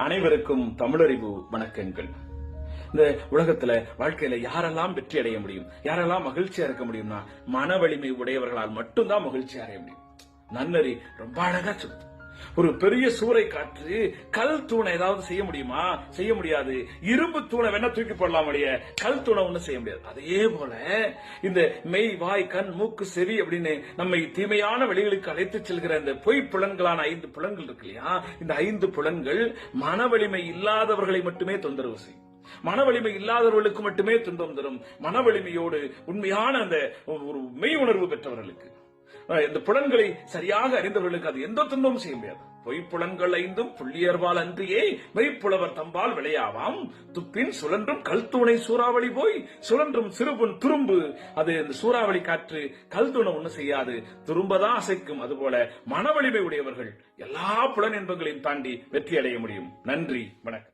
அனைவருக்கும் தமிழறிவு வணக்கங்கள். இந்த உலகத்துல வாழ்க்கையில யாரெல்லாம் வெற்றி அடைய முடியும் யாரெல்லாம் மகிழ்ச்சியா இருக்க முடியும்னா மன வலிமை உடையவர்களால் மட்டும்தான் மகிழ்ச்சி அடைய முடியும். நன்னறி ரொம்ப அழகா சொல்லுது ஒரு பெரிய சூறை காற்று கல் தூணை ஏதாவது செய்ய முடியுமா? செய்ய முடியாது. இரும்பு தூணை வேணா தூக்கி போடலாம் கல் தூணை ஒண்ணு செய்ய முடியாது. அதே போல இந்த மெய் வாய் கண் மூக்கு செவி அப்படின்னு நம்மை தீமையான வழிகளுக்கு அழைத்து செல்கிற இந்த பொய் புலன்களான ஐந்து புலன்கள் இருக்கு இல்லையா? இந்த ஐந்து புலன்கள் மன வலிமை இல்லாதவர்களை மட்டுமே தொந்தரவு செய்யும். மன வலிமை இல்லாதவர்களுக்கு மட்டுமே துன்பம் தரும். மன வலிமையோடு உண்மையான அந்த ஒரு மெய் உணர்வு பெற்றவர்களுக்கு. இந்த புலன்களை சரியாக அறிந்தவர்களுக்கு அது எந்த துன்பமும் செய்ய முடியாது. பொய்ப்புலன்கள் ஐந்தும் புள்ளியர்வால் அன்றியே மெய்ப்புலவர் தம்பால் விளையாவாம். துப்பின் சுழன்றும் கல்தூணை சூறாவளி போய் சுழன்றும் சிறுபுன் துரும்பு. அது இந்த சூறாவளி காற்று கல்தூணை ஒண்ணு செய்யாது. துரும்பதான் அசைக்கும். அதுபோல மன வலிமை உடையவர்கள் எல்லா புலன் இன்பங்களையும் தாண்டி வெற்றி அடைய முடியும். நன்றி. வணக்கம்.